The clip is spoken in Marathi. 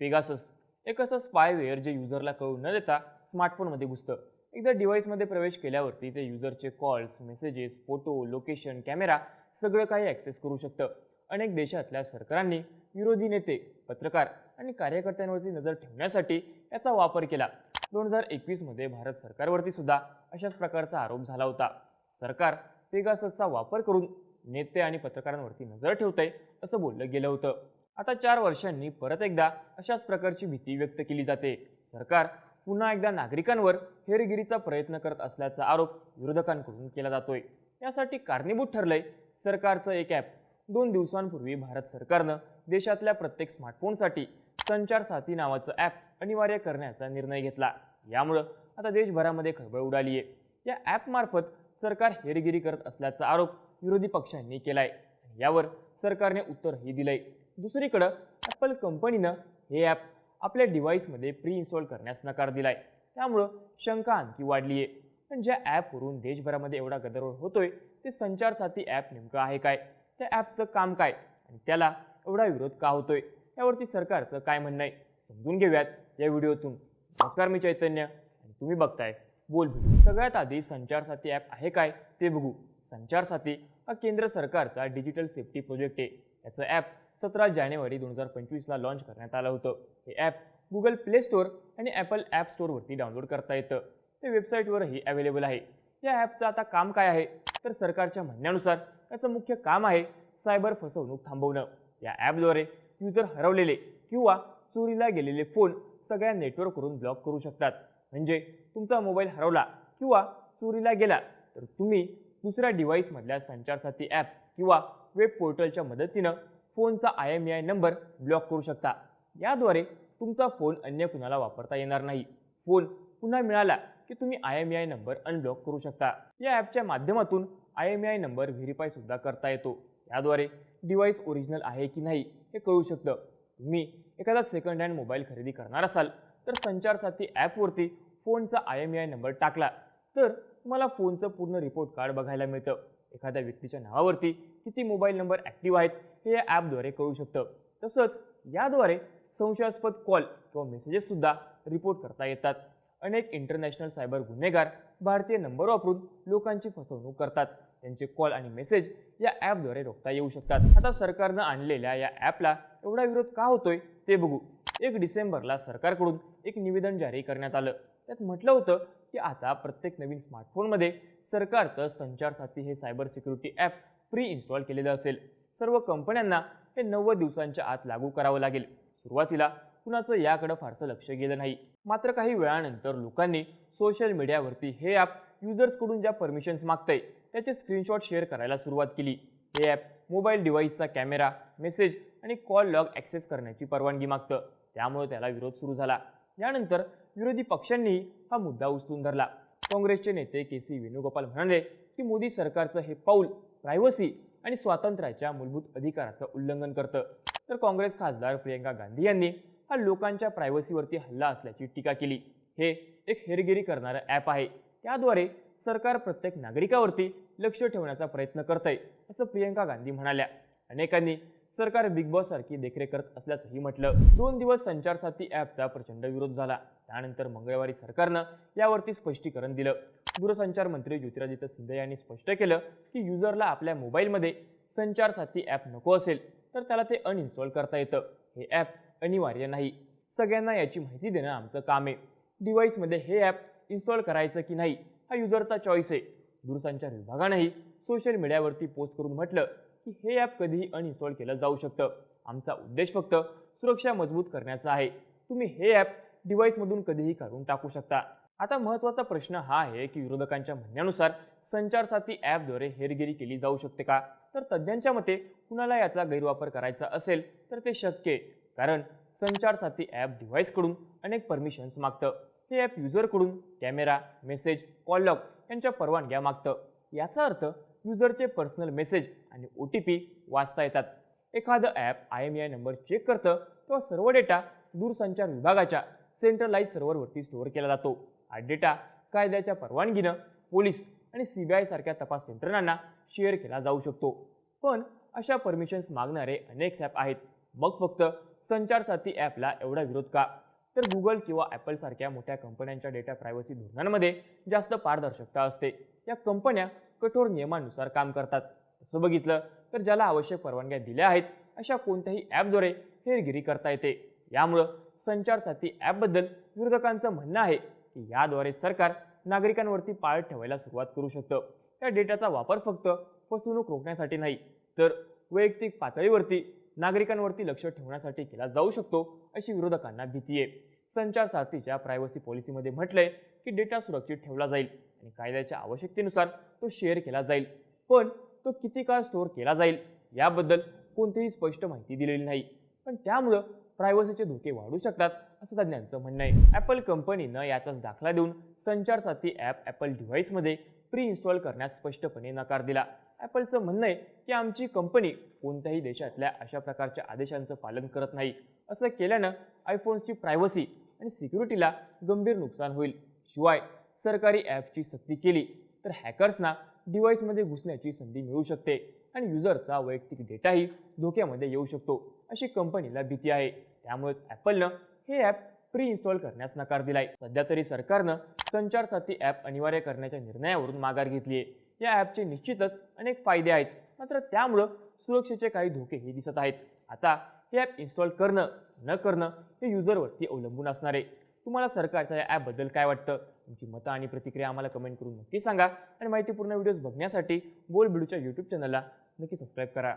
पेगासस एक असं स्पायवेअर जे युजरला कळू न देता स्मार्टफोनमध्ये घुसतं. एकदा डिव्हाइसमध्ये प्रवेश केल्यावरती ते युजरचे calls messages photo location camera सगळं काही ॲक्सेस करू शकतं. अनेक देशातल्या सरकारांनी विरोधी नेते पत्रकार आणि कार्यकर्त्यांवरती नजर ठेवण्यासाठी याचा वापर केला. दोन हजार एकवीसमध्ये भारत सरकारवरती सुद्धा अशाच प्रकारचा आरोप झाला होता. सरकार पेगाससचा वापर करून नेते आणि पत्रकारांवरती नजर ठेवतंय असं बोललं गेलं होतं. आता चार वर्षांनी परत एकदा अशाच प्रकारची भीती व्यक्त केली जाते. सरकार पुन्हा एकदा नागरिकांवर हेरगिरीचा प्रयत्न करत असल्याचा आरोप विरोधकांकडून केला जातोय. यासाठी कारणीभूत ठरलंय सरकारचं एक ॲप. दोन दिवसांपूर्वी भारत सरकारनं देशातल्या प्रत्येक स्मार्टफोनसाठी संचार साथी नावाचं ॲप अनिवार्य करण्याचा निर्णय घेतला. यामुळं आता देशभरामध्ये खळबळ उडाली आहे या ॲपमार्फत सरकार हेरगिरी करत असल्याचा आरोप विरोधी पक्षांनी केलाय. यावर सरकारने उत्तरही दिलंय. दुसरीकडं ॲपल कंपनीनं हे ॲप आपल्या डिव्हाइसमध्ये प्री इन्स्टॉल करण्यास नकार दिलाय. त्यामुळं शंका आणखी वाढली आहे पण ज्या ॲपवरून देशभरामध्ये एवढा गदारोळ होतोय ते संचार साथी ॲप नेमकं आहे काय? त्या ॲपचं काम काय? आणि त्याला एवढा विरोध का होतोय? यावरती सरकारचं काय म्हणणं आहे? समजून घेऊयात या व्हिडिओतून. नमस्कार मी चैतन्य. आणि तुम्ही बघताय बोल सगळ्यात आधी संचार साथी ॲप आहे काय? ते बघू. संचार साथी हा केंद्र सरकारचा डिजिटल सेफ्टी प्रोजेक्ट आहे. याचं ॲप सतरा जानेवारी दोन हजार पंचवीसला लॉन्च करण्यात आलं होतं. हे ॲप गुगल प्ले स्टोअर आणि ॲपल ॲप स्टोअरवरती डाउनलोड करता येतं. ते वेबसाईटवरही अवेलेबल आहे. या ॲपचं आता काम काय आहे? तर सरकारच्या म्हणण्यानुसार त्याचं मुख्य काम आहे सायबर फसवणूक थांबवणं. या ॲपद्वारे युजर हरवलेले किंवा चोरीला गेलेले फोन सगळ्या नेटवर्कवरून ब्लॉक करू शकतात. म्हणजे तुमचा मोबाईल हरवला किंवा चोरीला गेला तर तुम्ही दुसऱ्या डिव्हाइसमधल्या संचार साथी ॲप किंवा वेब पोर्टलच्या मदतीनं फोनचा I M I number block करू शकता. याद्वारे तुमचा फोन अन्य कुणाला वापरता येणार नाही. फोन पुन्हा मिळाला की तुम्ही I M I number unblock करू शकता. या ॲपच्या माध्यमातून आय एम आय नंबर व्हेरीफायसुद्धा करता येतो. याद्वारे डिव्हाइस ओरिजिनल आहे की नाही हे कळू शकतं. तुम्ही एखादा सेकंड हँड मोबाईल खरेदी करणार असाल तर संचार साथी ॲपवरती फोनचा आय एम आय नंबर टाकला तर तुम्हाला फोनचं पूर्ण रिपोर्ट कार्ड बघायला मिळतं. एखाद्या व्यक्तीच्या नावावरती किती मोबाईल नंबर ॲक्टिव्ह आहेत हे या ॲपद्वारे कळू शकतं. तसंच याद्वारे संशयास्पद कॉल किंवा मेसेजेससुद्धा रिपोर्ट करता येतात. अनेक इंटरनॅशनल सायबर गुन्हेगार भारतीय नंबर वापरून लोकांची फसवणूक करतात. त्यांचे कॉल आणि मेसेज या ॲपद्वारे रोखता येऊ शकतात. आता सरकारनं आणलेल्या या ॲपला एवढा विरोध का होतोय ते बघू. एक डिसेंबरला सरकारकडून एक निवेदन जारी करण्यात आलं. त्यात म्हटलं होतं की आता प्रत्येक नवीन स्मार्टफोनमध्ये सरकारचं संचार साथी हे cyber security app pre install केलेलं असेल. सर्व कंपन्यांना हे नव्वद दिवसांच्या आत लागू करावं लागेल. सुरुवातीला कुणाचं याकडं फारसं लक्ष गेलं नाही. मात्र काही वेळानंतर लोकांनी सोशल मीडियावरती हे ॲप युजर्सकडून ज्या परमिशन्स मागतंय त्याचे स्क्रीनशॉट शेअर करायला सुरुवात केली. हे ॲप मोबाईल डिव्हाइसचा कॅमेरा मेसेज आणि कॉल लॉग ॲक्सेस करण्याची परवानगी मागतं. त्यामुळे त्याला विरोध सुरू झाला. यानंतर विरोधी पक्षांनी हा मुद्दा उचलून धरला. काँग्रेसचे नेते के सी वेणुगोपाल म्हणाले की मोदी सरकारचं हे पाऊल प्रायव्हसी आणि स्वातंत्र्याच्या मूलभूत अधिकाराचं उल्लंघन करतं. तर काँग्रेस खासदार प्रियंका गांधी यांनी हा लोकांच्या प्रायव्हसीवरती हल्ला असल्याची टीका केली. हे एक हेरगिरी करणारं ॲप आहे. त्याद्वारे सरकार प्रत्येक नागरिकावरती लक्ष ठेवण्याचा प्रयत्न करतंय असं प्रियंका गांधी म्हणाल्या. अनेकांनी सरकार बिग बॉस सारखी देखरेख करत असल्याचंही म्हटलं. दोन दिवस संचार साथी ॲपचा प्रचंड विरोध झाला. त्यानंतर मंगळवारी सरकारनं यावरती स्पष्टीकरण दिलं. दूरसंचार मंत्री ज्योतिरादित्य सिंधे यांनी स्पष्ट केलं की युजरला आपल्या मोबाईलमध्ये संचार साथी ॲप नको असेल तर त्याला ते अनइन्स्टॉल करता येतं. हे ॲप अनिवार्य नाही. सगळ्यांना याची माहिती देणं आमचं काम आहे. डिव्हाइसमध्ये हे ॲप इन्स्टॉल करायचं की नाही हा युजरचा चॉईस आहे. दूरसंचार विभागानंही सोशल मीडियावरती पोस्ट करून म्हटलं की हे ॲप कधीही अनइन्स्टॉल केलं जाऊ शकतं. आमचा उद्देश फक्त सुरक्षा मजबूत करण्याचा आहे. तुम्ही हे ॲप डिव्हाइसमधून कधीही काढून टाकू शकता. आता महत्त्वाचा प्रश्न हा आहे की विरोधकांच्या म्हणण्यानुसार संचार साथी ॲपद्वारे हेरगिरी केली जाऊ शकते का? तर तज्ज्ञांच्या मते कुणाला याचा गैरवापर करायचा असेल तर ते शक्य आहे. कारण संचार साथी ॲप डिव्हाइसकडून अनेक परमिशन्स मागतं. हे ॲप युजरकडून कॅमेरा मेसेज कॉल लॉग यांच्या परवानग्या मागतं. याचा अर्थ युजरचे पर्सनल मेसेज आणि ओ टी पी वाचता येतात. एखादं app I M I number check करतं तेव्हा सर्व डेटा दूरसंचार विभागाच्या सेंट्रलाइज सर्व्हरवरती स्टोअर केला जातो. हा डेटा कायद्याच्या परवानगीनं पोलीस आणि सी बी आय सारख्या तपास यंत्रणांना शेअर केला जाऊ शकतो. पण अशा परमिशन्स मागणारे अनेक ॲप आहेत. मग फक्त संचार साथी ॲपला एवढा विरोध का? तर गुगल किंवा ॲपलसारख्या मोठ्या कंपन्यांच्या डेटा प्रायव्हसी धोरणांमध्ये जास्त पारदर्शकता असते. या कंपन्या कठोर नियमानुसार काम करतात. तसं बघितलं तर ज्याला आवश्यक परवानग्या दिल्या आहेत अशा कोणत्याही ॲपद्वारे हेरगिरी करता येते. यामुळं संचार साथी ॲपबद्दल विरोधकांचं म्हणणं आहे की याद्वारे सरकार नागरिकांवरती पाळ ठेवायला सुरुवात करू शकतं. या डेटाचा वापर फक्त फसवणूक रोखण्यासाठी नाही तर वैयक्तिक पातळीवरती नागरिकांवरती लक्ष ठेवण्यासाठी केला जाऊ शकतो अशी विरोधकांना भीती आहे. संचारसाथीच्या प्रायव्हसी पॉलिसीमध्ये म्हटलंय की डेटा सुरक्षित ठेवला जाईल आणि कायद्याच्या आवश्यकतेनुसार तो शेअर केला जाईल पण तो किती काळ स्टोअर केला जाईल याबद्दल कोणतीही स्पष्ट माहिती दिलेली नाही. पण त्यामुळं प्रायव्हसीचे धोके वाढू शकतात असं तज्ज्ञांचं म्हणणं आहे. ॲपल कंपनीनं याचाच दाखला देऊन संचार साथी ॲप ॲपल डिव्हाइसमध्ये प्री इन्स्टॉल करण्यास स्पष्टपणे नकार दिला. ॲपलचं म्हणणं आहे की आमची कंपनी कोणत्याही देशातल्या अशा प्रकारच्या आदेशांचं पालन करत नाही. असं केल्यानं आयफोन्सची प्रायव्हसी आणि सिक्युरिटीला गंभीर नुकसान होईल. शिवाय सरकारी ॲपची सक्ती केली तर हॅकर्सना डिव्हाइसमध्ये घुसण्याची संधी मिळू शकते आणि युजरचा वैयक्तिक डेटाही धोक्यामध्ये येऊ शकतो अशी कंपनीला भीती आहे. त्यामुळेच ॲपलनं हे ॲप प्री इन्स्टॉल करण्यास नकार दिलाय. सध्या तरी सरकारनं संचारसाथी ॲप अनिवार्य करण्याच्या निर्णयावरून माघार घेतली आहे. या ॲपचे निश्चितच अनेक फायदे आहेत मात्र त्यामुळं सुरक्षेचे काही धोकेही दिसत आहेत. आता हे ॲप इन्स्टॉल करणं न करणं हे युजरवरती अवलंबून असणार आहे. तुम्हाला सरकारच्या या ॲपबद्दल काय वाटतं? तुमची मतं आणि प्रतिक्रिया आम्हाला कमेंट करून नक्की सांगा. आणि माहितीपूर्ण व्हिडिओज बघण्यासाठी बोल बिडूच्या यूट्यूब चॅनलला नक्की सबस्क्राईब करा.